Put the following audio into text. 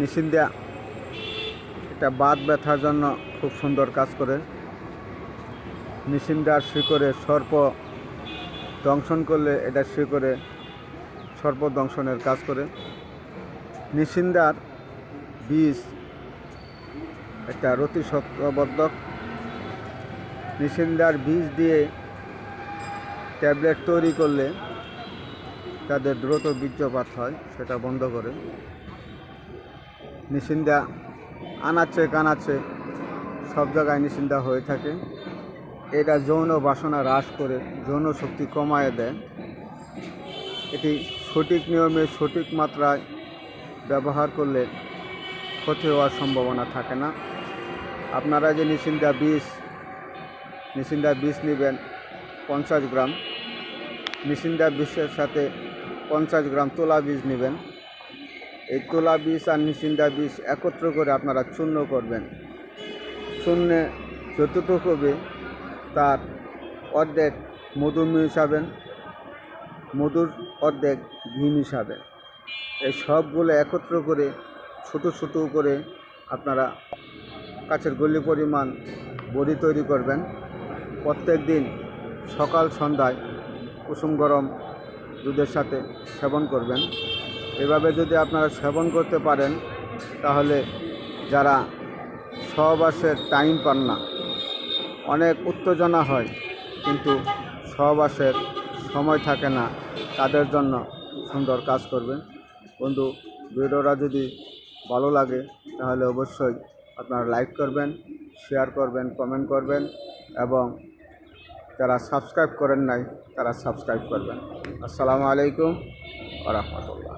নিশিন্দা এটা বাত ব্যথার জন্য খুব সুন্দর কাজ করে। নিশিন্দার শিকড়ে সর্প দংশন করলে এটা শিকড়ে সর্প দংশনের কাজ করে। নিশিন্দার বীজ একটা রতি সত্যবর্ধক নিশিন্দার বীজ দিয়ে ট্যাবলেট তৈরি করলে তাদের দ্রুত বীর্যপাত হয়, সেটা বন্ধ করে। নিশিন্দা আনাচ্ছে, কানাচ্ছে, সব জায়গায় নিশিন্দা হয়ে থাকে। এটা যৌন বাসনা হ্রাস করে, যৌন শক্তি কমায় দেয়। এটি সঠিক নিয়মে, সঠিক মাত্রায় ব্যবহার করলে ক্ষতি হওয়ার সম্ভাবনা থাকে না। আপনারা যে নিশিন্দা বিষ নিশিন্দা বিষ নেবেন পঞ্চাশ গ্রাম, নিশিন্দা বিষের সাথে পঞ্চাশ গ্রাম তোলা বীজ নেবেন। এই তোলা বীজ আর নিশিন্দা বীজ একত্র করে আপনারা চূর্ণ করবেন। চূর্ণে যতটুকু হবে তার অর্ধেক মধু মিশাবেন, মধুর অর্ধেক ঘি মিশাবেন। এই সবগুলো একত্র করে, ছোট ছোট করে আপনারা কাছের গলি পরিমাণ বড়ি তৈরি করবেন। প্রত্যেক দিন সকাল সন্ধ্যায় কুসুম গরম দুধের সাথে সেবন করবেন। এভাবে যদি আপনারা সেবন করতে পারেন, তাহলে যারা সহবাসের টাইম পান না, অনেক উত্তেজনা হয়, কিন্তু সহবাসের সময় থাকে না, তাদের জন্য সুন্দর কাজ করবেন। বন্ধু, ভিডিওটা যদি ভালো লাগে, তাহলে অবশ্যই আপনারা লাইক করবেন, শেয়ার করবেন, কমেন্ট করবেন এবং যারা সাবস্ক্রাইব করেন নাই, তারা সাবস্ক্রাইব করবেন। আসসালামু আলাইকুম আ রহমতুল্লাহ।